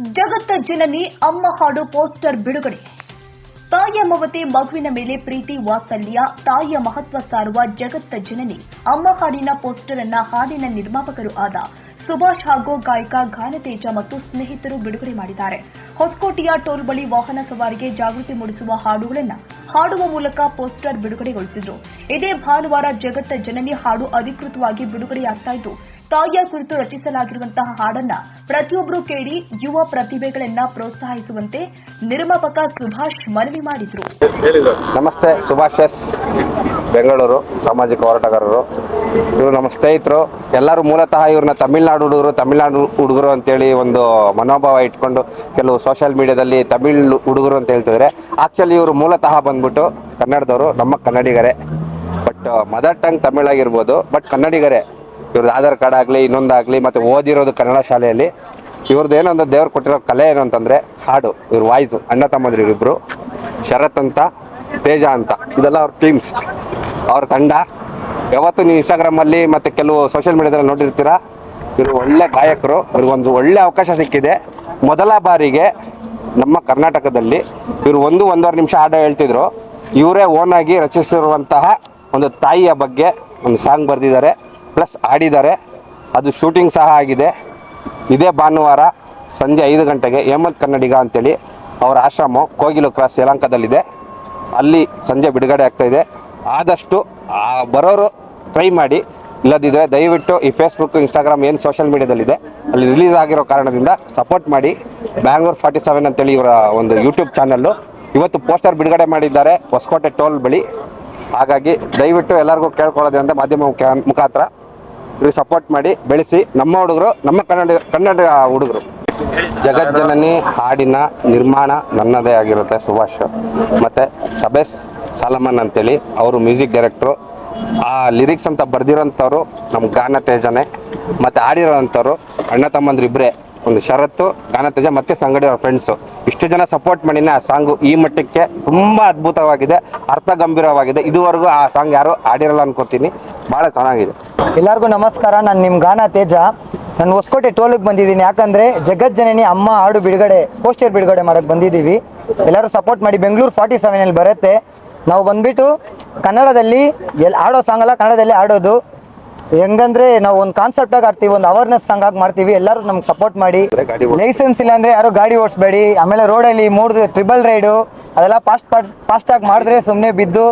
ಜಗತ್ತ ಜನನಿ, ಅಮ್ಮ ಹಾಡು ಪೋಸ್ಟರ್ ಬಿಡುಗಡೆ. ತಾಯಿಯ ಮಮತೆ, ಮಗುವಿನ ಮೇಲೆ ಪ್ರೀತಿ, ವಾತ್ಸಲ್ಯ, ತಾಯಿಯ ಮಹತ್ವ ಸಾರುವ ಜಗತ್ತ ಜನನಿ. ಅಮ್ಮ ಹಾಡಿನ ಪೋಸ್ಟರ್ ಅನ್ನ ಹಾಡಿನ ನಿರ್ಮಾಪಕರು ಆದ ಸುಭಾಷ್ ಹಾಗೂ ಗಾಯಕ ಗಾನತೇಜ ಮತ್ತು ಸ್ನೇಹಿತರು ಬಿಡುಗಡೆ ಮಾಡಿದ್ದಾರೆ. ಹೊಸಕೋಟೆಯ ಟೋಲ್ ಬಳಿ ವಾಹನ ಸವಾರಿಗೆ ಜಾಗೃತಿ ಮೂಡಿಸುವ ಹಾಡುಗಳನ್ನು ಹಾಡುವ ಮೂಲಕ ಪೋಸ್ಟರ್ ಬಿಡುಗಡೆಗೊಳಿಸಿದ್ರು. ಇದೇ ಭಾನುವಾರ ಜಗತ್ತ ಜನನಿ ಹಾಡು ಅಧಿಕೃತವಾಗಿ ಬಿಡುಗಡೆಯಾಗ್ತಾ ಇದ್ದು ತಾಯಿಯ ಕುರಿತು ರಚಿಸಲಾಗಿರುವಂತಹ ಹಾಡನ್ನ ಪ್ರತಿಯೊಬ್ಬರು ಕೇಳಿ ಯುವ ಪ್ರತಿಭೆಗಳನ್ನ ಪ್ರೋತ್ಸಾಹಿಸುವಂತೆ ನಿರ್ಮಾಪಕ ಸುಭಾಷ್ ಮನವಿ ಮಾಡಿದ್ರು. ನಮಸ್ತೆ ಸುಭಾಷ್ ಎಸ್. ಬೆಂಗಳೂರು ಸಾಮಾಜಿಕ ಹೋರಾಟಗಾರರು. ಇವರು ನಮ್ಮ ಸ್ನೇಹಿತರು. ಎಲ್ಲರೂ ಮೂಲತಃ ಇವ್ರನ್ನ ತಮಿಳ್ನಾಡು ಹುಡುಗರು ತಮಿಳ್ನಾಡು ಹುಡುಗರು ಅಂತೇಳಿ ಒಂದು ಮನೋಭಾವ ಇಟ್ಕೊಂಡು ಕೆಲವು ಸೋಷಿಯಲ್ ಮೀಡಿಯಾದಲ್ಲಿ ತಮಿಳ್ ಹುಡುಗರು ಅಂತ ಹೇಳ್ತಿದ್ರೆ. ಆಕ್ಚುಲಿ ಇವರು ಮೂಲತಃ ಬಂದ್ಬಿಟ್ಟು ಕನ್ನಡದವರು ನಮ್ಮ ಕನ್ನಡಿಗರೇ. ಬಟ್ ಮದರ್ ಟಂಗ್ ತಮಿಳಾಗಿರ್ಬೋದು ಬಟ್ ಕನ್ನಡಿಗರೇ. ಇವ್ರದ್ದು ಆಧಾರ್ ಕಾರ್ಡ್ ಆಗಲಿ ಇನ್ನೊಂದಾಗಲಿ ಮತ್ತು ಓದಿರೋದು ಕನ್ನಡ ಶಾಲೆಯಲ್ಲಿ. ಇವ್ರದ್ದು ಏನಂದ್ರೆ ದೇವ್ರು ಕೊಟ್ಟಿರೋ ಕಲೆ ಏನು ಅಂತಂದರೆ ಹಾಡು, ಇವ್ರ ವಾಯ್ಸು, ಅಣ್ಣ ತಮ್ಮದ್ರು ಇವರಿಬ್ರು. ಶರತ್ ಅಂತ, ತೇಜ ಅಂತ, ಇದೆಲ್ಲ ಅವ್ರ ಟೀಮ್ಸ್ ಅವ್ರ ತಂಡ. ಯಾವತ್ತು ನೀವು ಇನ್ಸ್ಟಾಗ್ರಾಮಲ್ಲಿ ಮತ್ತು ಕೆಲವು ಸೋಷಿಯಲ್ ಮೀಡಿಯಾದಲ್ಲಿ ನೋಡಿರ್ತೀರಾ? ಇವರು ಒಳ್ಳೆ ಗಾಯಕರು. ಇವ್ರಿಗೊಂದು ಒಳ್ಳೆ ಅವಕಾಶ ಸಿಕ್ಕಿದೆ. ಮೊದಲ ಬಾರಿಗೆ ನಮ್ಮ ಕರ್ನಾಟಕದಲ್ಲಿ ಇವರು ಒಂದು, ಒಂದೂವರೆ ನಿಮಿಷ ಹಾಡು ಹೇಳ್ತಿದ್ರು. ಇವರೇ ಓನಾಗಿ ರಚಿಸಿರುವಂತಹ ಒಂದು ತಾಯಿಯ ಬಗ್ಗೆ ಒಂದು ಸಾಂಗ್ ಬರೆದಿದ್ದಾರೆ. ಪ್ಲಸ್ ಆಡಿದ್ದಾರೆ. ಅದು ಶೂಟಿಂಗ್ ಸಹ ಆಗಿದೆ. ಇದೇ ಭಾನುವಾರ ಸಂಜೆ ಐದು ಗಂಟೆಗೆ ಹೇಮಂತ್ ಕನ್ನಡಿಗ ಅಂತೇಳಿ ಅವರ ಆಶ್ರಮ ಕೋಗಿಲು ಕ್ರಾಸ್ ಯಲಂಕದಲ್ಲಿದೆ ಅಲ್ಲಿ ಸಂಜೆ ಬಿಡುಗಡೆ ಆಗ್ತಾ ಇದೆ. ಆದಷ್ಟು ಬರೋರು ಟ್ರೈ ಮಾಡಿ. ಇಲ್ಲದಿದ್ದರೆ ದಯವಿಟ್ಟು ಈ ಫೇಸ್ಬುಕ್ ಇನ್ಸ್ಟಾಗ್ರಾಮ್ ಏನು ಸೋಷಿಯಲ್ ಮೀಡಿಯಾದಲ್ಲಿದೆ ಅಲ್ಲಿ ರಿಲೀಸ್ ಆಗಿರೋ ಕಾರಣದಿಂದ ಸಪೋರ್ಟ್ ಮಾಡಿ. ಬ್ಯಾಂಗ್ಳೂರ್ ಫಾರ್ಟಿ ಸೆವೆನ್ ಅಂತೇಳಿ ಇವರ ಒಂದು ಯೂಟ್ಯೂಬ್ ಚಾನಲ್ಲು ಇವತ್ತು ಪೋಸ್ಟರ್ ಬಿಡುಗಡೆ ಮಾಡಿದ್ದಾರೆ ಹೊಸಕೋಟೆ ಟೋಲ್ ಬಳಿ. ಹಾಗಾಗಿ ದಯವಿಟ್ಟು ಎಲ್ಲರಿಗೂ ಅಂತ ಮಾಧ್ಯಮ ಮುಖ- ಮುಖಾಂತರ. ಇವ್ರಿಗೆ ಸಪೋರ್ಟ್ ಮಾಡಿ, ಬೆಳೆಸಿ ನಮ್ಮ ಹುಡುಗರು, ನಮ್ಮ ಕನ್ನಡ ಕನ್ನಡ ಹುಡುಗರು. ಜಗಜ್ಜನನಿ ಹಾಡಿನ ನಿರ್ಮಾಣ ನನ್ನದೇ ಆಗಿರುತ್ತೆ ಸುಭಾಷ್. ಮತ್ತು ಸಬೇಸ್ ಸಾಲಮನ್ ಅಂತೇಳಿ ಅವರು ಮ್ಯೂಸಿಕ್ ಡೈರೆಕ್ಟ್ರು. ಆ ಲಿರಿಕ್ಸ್ ಅಂತ ಬರ್ದಿರೋಂಥವ್ರು ನಮ್ಮ ಗಾನ ತೇಜನೆ. ಮತ್ತು ಹಾಡಿರೋ ಅಣ್ಣ ತಮ್ಮಂದ್ರಿಬ್ರೆ. ಇಬ್ಬರೇ ಒಂದು ಷರತ್ತು, ಗಾನ ತೇಜ ಮತ್ತು ಸಂಗಡಿ ಅವ್ರ ಫ್ರೆಂಡ್ಸು ಇಷ್ಟು ಜನ ಸಪೋರ್ಟ್ ಮಾಡಿನ ಆ ಸಾಂಗು ಈ ಮಟ್ಟಕ್ಕೆ ತುಂಬ ಅದ್ಭುತವಾಗಿದೆ ಅರ್ಥ ಗಂಭೀರವಾಗಿದೆ ಇದುವರೆಗೂ ಆ ಸಾಂಗ್ ಯಾರು ಆಡಿರಲ್ಲ ಅನ್ಕೋತೀನಿ. ಭಾಳ ಚೆನ್ನಾಗಿದೆ. ಎಲ್ಲರಿಗೂ ನಮಸ್ಕಾರ. ನಾನು ನಿಮ್ಮ ಗಾನ ತೇಜ ನಾನು ಹೊಸಕೋಟೆ ಟೋಲಿಗೆ ಬಂದಿದ್ದೀನಿ. ಯಾಕಂದ್ರೆ ಜಗಜ್ಜನನಿ ಅಮ್ಮ ಹಾಡು ಬಿಡುಗಡೆ ಪೋಸ್ಟರ್ ಬಿಡುಗಡೆ ಮಾಡಕ್ಕೆ ಬಂದಿದ್ದೀವಿ. ಎಲ್ಲರೂ ಸಪೋರ್ಟ್ ಮಾಡಿ ಬೆಂಗಳೂರು ಫಾರ್ಟಿ ಸೆವೆನಲ್ಲಿ ಬರುತ್ತೆ. ನಾವು ಬಂದ್ಬಿಟ್ಟು ಕನ್ನಡದಲ್ಲಿ ಎಲ್ಲಿ ಆಡೋ ಸಾಂಗ್ ಅಲ್ಲ, ಕನ್ನಡದಲ್ಲಿ ಆಡೋದು ಹೆಂಗಂದ್ರೆ ನಾವು ಒಂದು ಕಾನ್ಸೆಪ್ಟ್ ಆಗಿ ಆಡ್ತೀವಿ ಒಂದು ಅವೇರ್ನೆಸ್ ಸಾಂಗ್ ಆಗಿ ಮಾಡ್ತೀವಿ ಎಲ್ಲರೂ ನಮ್ಗೆ ಸಪೋರ್ಟ್ ಮಾಡಿ. ಲೈಸೆನ್ಸ್ ಇಲ್ಲ ಅಂದ್ರೆ ಯಾರು ಗಾಡಿ ಓಡಿಸ್ಬೇಡಿ ಆಮೇಲೆ ರೋಡಲ್ಲಿ ಮೂರ್ ಟ್ರಿಬಲ್ ರೈಡು ಅದೆಲ್ಲ ಫಾಸ್ಟ್ ಫಾಸ್ಟ್ ಆಗಿ ಮಾಡಿದ್ರೆ ಸುಮ್ಮನೆ ಬಿದ್ದು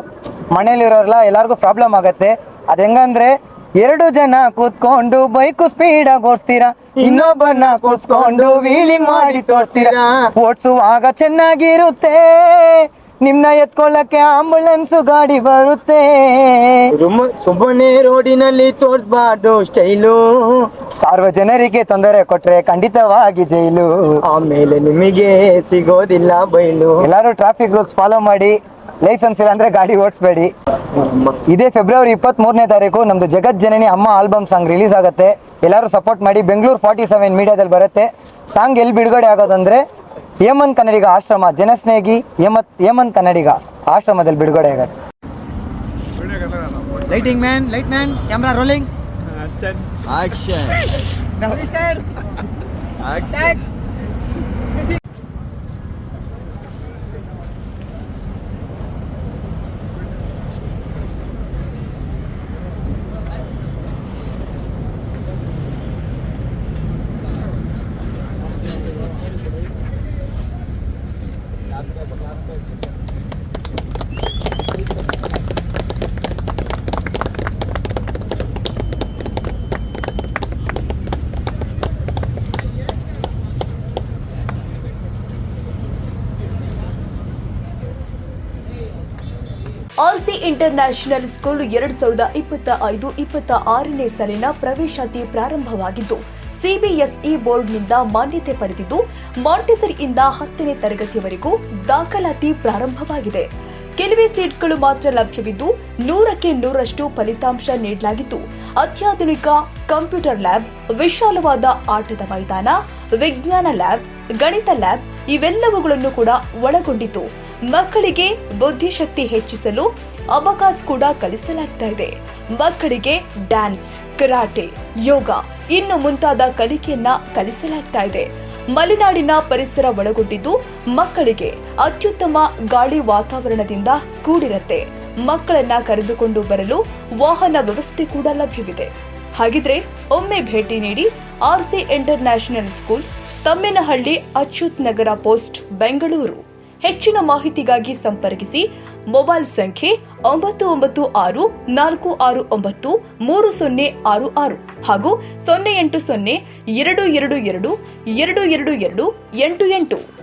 ಮನೇಲಿರೋರೆಲ್ಲ ಎಲ್ಲರಿಗೂ ಪ್ರಾಬ್ಲಮ್ ಆಗತ್ತೆ. ಅದು ಹೆಂಗಂದ್ರೆ ಎರಡು ಜನ ಕೂತ್ಕೊಂಡು ಬೈಕು ಸ್ಪೀಡ್ ಆಗಿ ಓಡಿಸ್ತೀರಾ ಇನ್ನೊಬ್ಬನ ಕೂತ್ಕೊಂಡು ವೀಲಿಂಗ್ ಮಾಡಿ ತೋರಿಸ್ತೀರಾ. ಓಡಿಸುವಾಗ ಚೆನ್ನಾಗಿರುತ್ತೆ. ನಿಮ್ನ ಎತ್ಕೊಳ್ಳಕ್ಕೆ ಆಂಬುಲೆನ್ಸ್ ಗಾಡಿ ಬರುತ್ತೆ. ಸುಮ್ಮನೆ ರೋಡಿನಲ್ಲಿ ತೋರ್ಬಾರ್ದು ಸ್ಟೈಲು. ಸಾರ್ವಜನರಿಗೆ ತೊಂದರೆ ಕೊಟ್ರೆ ಖಂಡಿತವಾಗಿ ಜೈಲು. ಆಮೇಲೆ ನಿಮಗೆ ಸಿಗೋದಿಲ್ಲ ಬೈಲು. ಎಲ್ಲರೂ ಟ್ರಾಫಿಕ್ ರೂಲ್ಸ್ ಫಾಲೋ ಮಾಡಿ ಲೈಸೆನ್ಸ್ ಇಲ್ಲ ಅಂದ್ರೆ ಗಾಡಿ ಓಡಿಸ್ಬೇಡಿ. ಇದೇ ಫೆಬ್ರವರಿ ಇಪ್ಪತ್ತ್ ಮೂರನೇ ತಾರೀಕು ನಮ್ದು ಜಗತ್ ಜನನಿ ಅಮ್ಮ ಆಲ್ಬಮ್ ಸಾಂಗ್ ರಿಲೀಸ್ ಆಗುತ್ತೆ. ಎಲ್ಲರೂ ಸಪೋರ್ಟ್ ಮಾಡಿ ಬೆಂಗಳೂರು ಫಾರ್ಟಿ ಸೆವೆನ್ ಮೀಡಿಯಾದಲ್ಲಿ ಬರುತ್ತೆ. ಸಾಂಗ್ ಎಲ್ಲಿ ಬಿಡುಗಡೆ ಆಗೋದಂದ್ರೆ ಹೇಮಂತ್ ಕನ್ನಡಿಗ ಆಶ್ರಮ ಜನಸ್ನೇಹಿ ಹೇಮಂತ್ ಹೇಮಂತ್ ಕನ್ನಡಿಗ ಆಶ್ರಮದಲ್ಲಿ ಬಿಡುಗಡೆ ಆಗತ್ತೆ. Lighting man light man camera rolling action action RC international school ಎರಡ್ ಸಾವಿರದ ಇಪ್ಪತ್ತ ಐದು ಇಪ್ಪತ್ತ ಆರನೇ ಸಾಲಿನ ಪ್ರವೇಶಾತಿ ಪ್ರಾರಂಭವಾಗಿದ್ದು ಸಿಬಿಎಸ್ಇ ಬೋರ್ಡ್ನಿಂದ ಮಾನ್ಯತೆ ಪಡೆದಿದ್ದು, ಮಾಂಟೆಸರಿಯಿಂದ ಹತ್ತನೇ ತರಗತಿಯವರೆಗೂ ದಾಖಲಾತಿ ಪ್ರಾರಂಭವಾಗಿದೆ. ಕೆಲವೇ ಸೀಟ್ಗಳು ಮಾತ್ರ ಲಭ್ಯವಿದ್ದು, ನೂರಕ್ಕೆ ನೂರಷ್ಟು ಫಲಿತಾಂಶ ನೀಡಲಾಗಿದ್ದು ಅತ್ಯಾಧುನಿಕ ಕಂಪ್ಯೂಟರ್ ಲ್ಯಾಬ್, ವಿಶಾಲವಾದ ಆಟದ ಮೈದಾನ, ವಿಜ್ಞಾನ ಲ್ಯಾಬ್, ಗಣಿತ ಲ್ಯಾಬ್ ಇವೆಲ್ಲವುಗಳನ್ನು ಕೂಡ ಒಳಗೊಂಡಿತು ಮಕ್ಕಳಿಗೆ ಬುದ್ಧಿಶಕ್ತಿ ಹೆಚ್ಚಿಸಲು ಅವಕಾಶ ಕೂಡ ಕಲಿಸಲಾಗ್ತಾ ಇದೆ. ಮಕ್ಕಳಿಗೆ ಡ್ಯಾನ್ಸ್, ಕರಾಟೆ, ಯೋಗ ಇನ್ನು ಮುಂತಾದ ಕಲಿಕೆಯನ್ನ ಕಲಿಸಲಾಗ್ತಾ ಇದೆ. ಮಲೆನಾಡಿನ ಪರಿಸರ ಒಳಗೊಂಡಿದ್ದು ಮಕ್ಕಳಿಗೆ ಅತ್ಯುತ್ತಮ ಗಾಳಿ ವಾತಾವರಣದಿಂದ ಕೂಡಿರತ್ತೆ. ಮಕ್ಕಳನ್ನ ಕರೆದುಕೊಂಡು ಬರಲು ವಾಹನ ವ್ಯವಸ್ಥೆ ಕೂಡ ಲಭ್ಯವಿದೆ. ಹಾಗಿದ್ರೆ ಒಮ್ಮೆ ಭೇಟಿ ನೀಡಿ RC international school, Tammenahalli Achyut Nagar post, Bengaluru. ಹೆಚ್ಚಿನ ಮಾಹಿತಿಗಾಗಿ ಸಂಪರ್ಕಿಸಿ ಮೊಬೈಲ್ ಸಂಖ್ಯೆ ಒಂಬತ್ತು ಒಂಬತ್ತು ಆರು ನಾಲ್ಕು ಆರು ಒಂಬತ್ತು ಮೂರು ಸೊನ್ನೆ ಆರು ಆರು ಹಾಗೂ ಸೊನ್ನೆ ಎಂಟು ಸೊನ್ನೆ ಎರಡು ಎರಡು ಎರಡು ಎರಡು ಎರಡು ಎರಡು ಎಂಟು ಎಂಟು.